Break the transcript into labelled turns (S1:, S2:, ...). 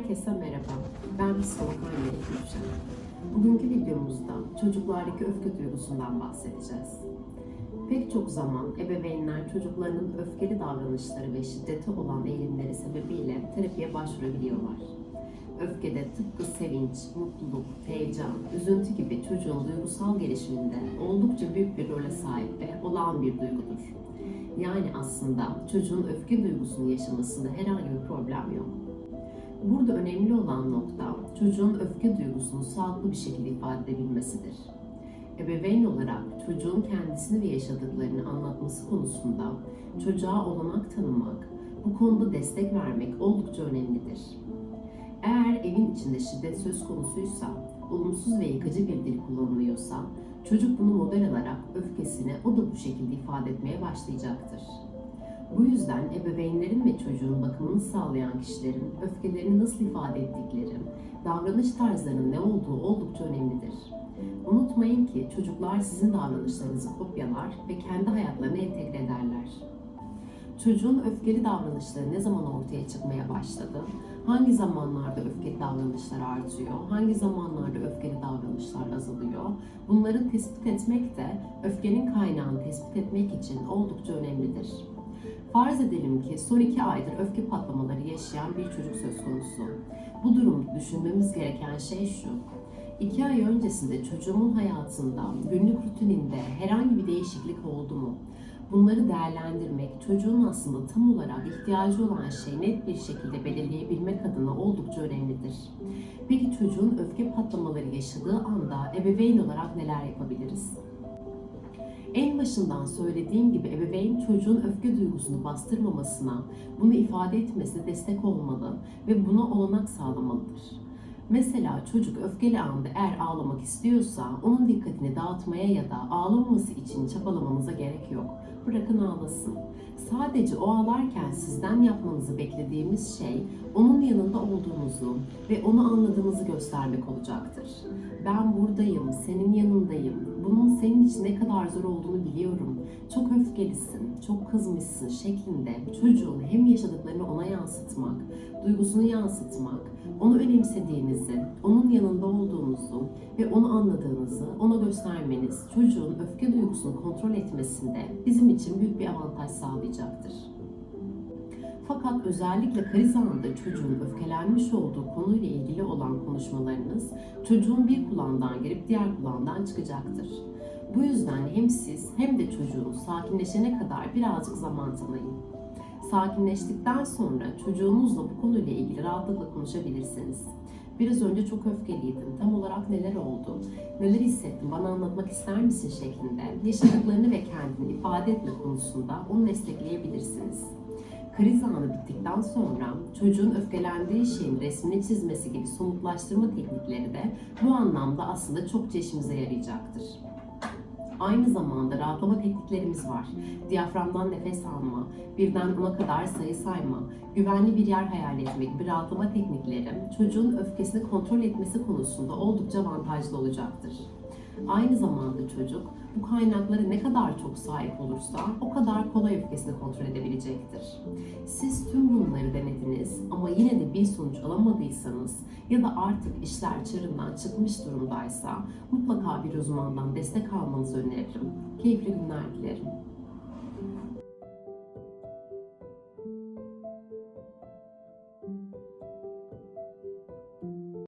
S1: Herkese merhaba. Ben psikolog Hande Gülşen. Bugünkü videomuzda çocuklardaki öfke duygusundan bahsedeceğiz. Pek çok zaman ebeveynler çocuklarının öfkeli davranışları ve şiddete olan eğilimleri sebebiyle terapiye başvurabiliyorlar. Öfkede tıpkı sevinç, mutluluk, heyecan, üzüntü gibi çocuğun duygusal gelişiminde oldukça büyük bir role sahip ve olağan bir duygudur. Yani aslında çocuğun öfke duygusunu yaşamasında herhangi bir problem yok. Burada önemli olan nokta çocuğun öfke duygusunu sağlıklı bir şekilde ifade edebilmesidir. Ebeveyn olarak çocuğun kendisini ve yaşadıklarını anlatması konusunda çocuğa olanak tanımak, bu konuda destek vermek oldukça önemlidir. Eğer evin içinde şiddet söz konusuysa, olumsuz ve yıkıcı bir dil kullanılıyorsa, çocuk bunu model alarak öfkesini o da bu şekilde ifade etmeye başlayacaktır. Bu yüzden ebeveynlerin ve çocuğun bakımını sağlayan kişilerin öfkelerini nasıl ifade ettikleri, davranış tarzlarının ne olduğu oldukça önemlidir. Unutmayın ki çocuklar sizin davranışlarınızı kopyalar ve kendi hayatlarına entegre ederler. Çocuğun öfkeli davranışları ne zaman ortaya çıkmaya başladı? Hangi zamanlarda öfkeli davranışlar artıyor? Hangi zamanlarda öfkeli davranışlar azalıyor? Bunları tespit etmek de öfkenin kaynağını tespit etmek için oldukça önemlidir. Farz edelim ki son iki aydır öfke patlamaları yaşayan bir çocuk söz konusu. Bu durumda düşünmemiz gereken şey şu. İki ay öncesinde çocuğumun hayatında, günlük rutininde herhangi bir değişiklik oldu mu? Bunları değerlendirmek, çocuğun aslında tam olarak ihtiyacı olan şeyi net bir şekilde belirleyebilmek adına oldukça önemlidir. Peki çocuğun öfke patlamaları yaşadığı anda ebeveyn olarak neler yapabiliriz? En başından söylediğim gibi ebeveyn çocuğun öfke duygusunu bastırmamasına, bunu ifade etmesine destek olmalı ve buna olanak sağlamalıdır. Mesela çocuk öfkeli anda eğer ağlamak istiyorsa onun dikkatini dağıtmaya ya da ağlamaması için çabalamamıza gerek yok. Bırakın ağlasın. Sadece o ağlarken sizden yapmanızı beklediğimiz şey onun yanında olduğunuzu ve onu anladığınızı göstermek olacaktır. Ben buradayım, senin yanındayım. Bunun senin için ne kadar zor olduğunu biliyorum. Öfkelisin, çok kızmışsın şeklinde çocuğun hem yaşadıklarını ona yansıtmak, duygusunu yansıtmak, onu önemsediğinizi, onun yanında olduğunuzu ve onu anladığınızı ona göstermeniz çocuğun öfke duygusunu kontrol etmesinde bizim için büyük bir avantaj sağlayacaktır. Fakat özellikle kriz anında çocuğun öfkelenmiş olduğu konuyla ilgili olan konuşmalarınız çocuğun bir kulağından girip diğer kulağından çıkacaktır. Bu yüzden hem siz hem de çocuğunuz sakinleşene kadar birazcık zaman tanıyın. Sakinleştikten sonra çocuğunuzla bu konuyla ilgili rahatlıkla konuşabilirsiniz. Biraz önce çok öfkeliydim. Tam olarak neler oldu? Neler hissettin? Bana anlatmak ister misin şeklinde yaşadıklarını ve kendini ifade etme konusunda onu destekleyebilirsiniz. Kriz anı bittikten sonra çocuğun öfkelendiği şeyin resmini çizmesi gibi somutlaştırma teknikleri de bu anlamda aslında çok işimize yarayacaktır. Aynı zamanda rahatlama tekniklerimiz var. Diyaframdan nefes alma, birden ona kadar sayı sayma, güvenli bir yer hayal etme gibi rahatlama teknikleri çocuğun öfkesini kontrol etmesi konusunda oldukça avantajlı olacaktır. Aynı zamanda çocuk bu kaynaklara ne kadar çok sahip olursa o kadar kolay öfkesini kontrol edebilecektir. Siz tüm bunları denediniz ama yine de bir sonuç alamadıysanız ya da artık işler çığırından çıkmış durumdaysa mutlaka bir uzmandan destek almanızı öneririm. Keyifli günler dilerim.